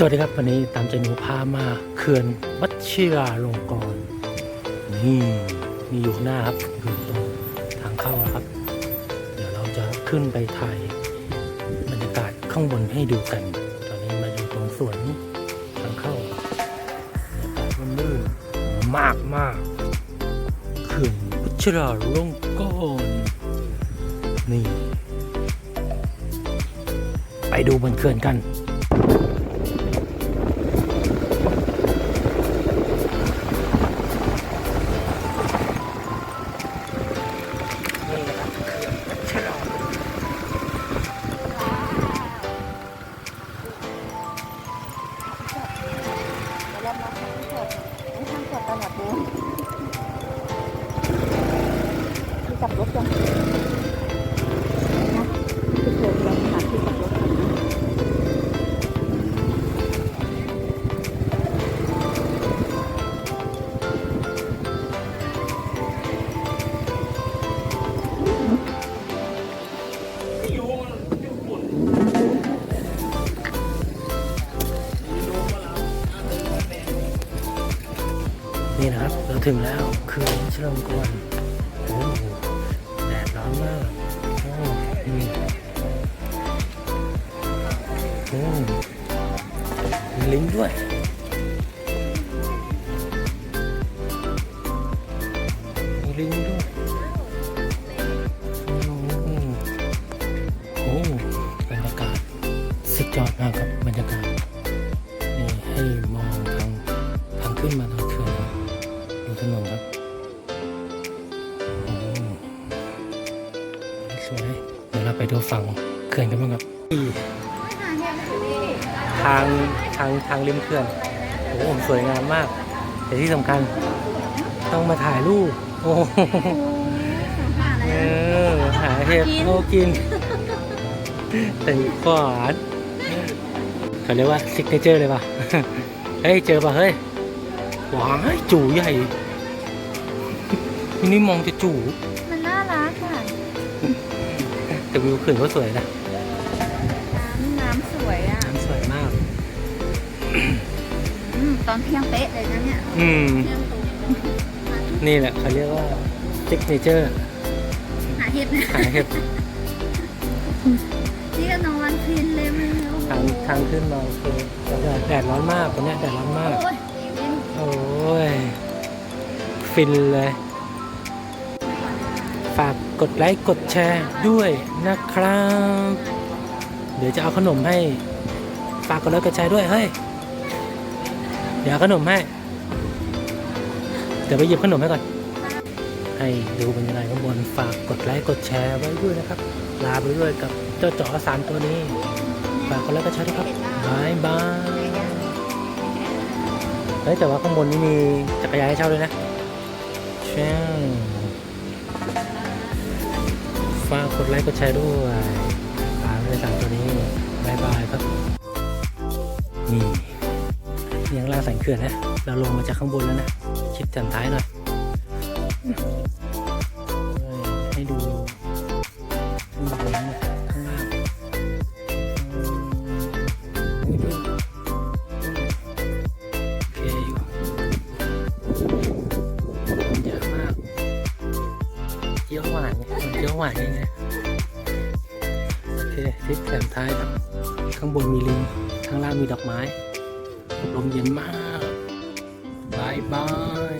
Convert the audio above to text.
สวัสดีครับ วันนี้ตามใจหนูพามาเขื่อนวัชิราลงกรณ์นี่มีอยู่ข้างหน้าครับอยู่ตรงทางเข้าแล้วครับ เดี๋ยวเราจะขึ้นไปถ่ายบรรยากาศข้างบนให้ดูกัน ตอนนี้มาอยู่ตรงสวนทางเข้าบรรยากาศมันลื่นมากมากเขื่อนวัชิราลงกรณ์นี่ ไปดูบนเขื่อนกัน นี่นะครับเขื่อนวัชราลงกรณ์เดี๋ยวามาทำสดไม่ทำสดตลอดเลยที่กลับรถจัง นี่นะครับ เราถึงแล้วเขื่อนชลงกรณ์โอ้โหแดดร้อนมากโอ้นี่โอ้มีลิงด้วย มีลิงด้วยโอ้โหโอ้บรรยากาศสุดยอดมากครับบรรยากาศนี่ให้มองทางทางขึ้นมาทาง เดี๋ยวเราไปดูฝั่งเขื่อนกันบ้างครับนี่ทางทางทางริมเขื่อนโอ้โหสวยงามมาก แต่ที่สำคัญ ต้องมาถ่ายรูปโอ้โหเออหาเห็ดโอกินแต่ขวานเขาเรียกว่าซิกเนเจอร์เลยป่ะเฮ้ยเจอป่ะเฮ้ยว้ายจู่ใหญ่นี่มองจะจู่มันน่ารักอะ แต่วิวเขื่อนก็สวยนะ น้ำน้ำสวยอะน้ำสวยมาก อืมตอนเที่ยงเป๊ะเลยนะเนี่ยอืม เที่ยงตรงนี่แหละเขาเรียกว่าซิกเนเจอร์หาเห็ดนะหาเห็ดนี่ก็นอนฟินเลยมันโอ้โหทางทางขึ้นมาโอเคแต่แดดร้อนมากวันนี้แดดร้อนมาก โอ้ยเล่นโอ้ย ฟินเลยฝา กดไลค์กดแชร์ด้วยนะครับ เดี๋ยวจะเอาขนมให้ฝากกดไลค์กดแชร์ด้วยเฮ้ยเดี๋ยวขนมให้เดี๋ยวไปหยิบขนมให้ก่อน ให้ดูบรรยากาศข้างบนฝากกดไลค์กดแชร์ไว้ด้วยนะครับ ลาไปด้วยกับเจ้าจ๋อสามตัวนี้ ฝากกดไลค์กดแชร์ด้วยครับบายบายเฮ้ยแต่ว่าข้างบนนี่มีจักรยานให้เช่าด้วยนะเช่าง ฝากกดไลค์กดแชร์ด้วยฝากเลสามตัวนี้บายบายครับ นี่ยังล่างสันเขื่อนนะ เราลงมาจากข้างบนแล้วนะ ชิดแถนท้ายหน่อย ให้ดู เยอะหวานไงมันเยวหวานยังไงโอเคทิศแถมท้ายครับข้างบนมีลิง ข้างล่างมีดอกไม้ลมเย็นมากบายบาย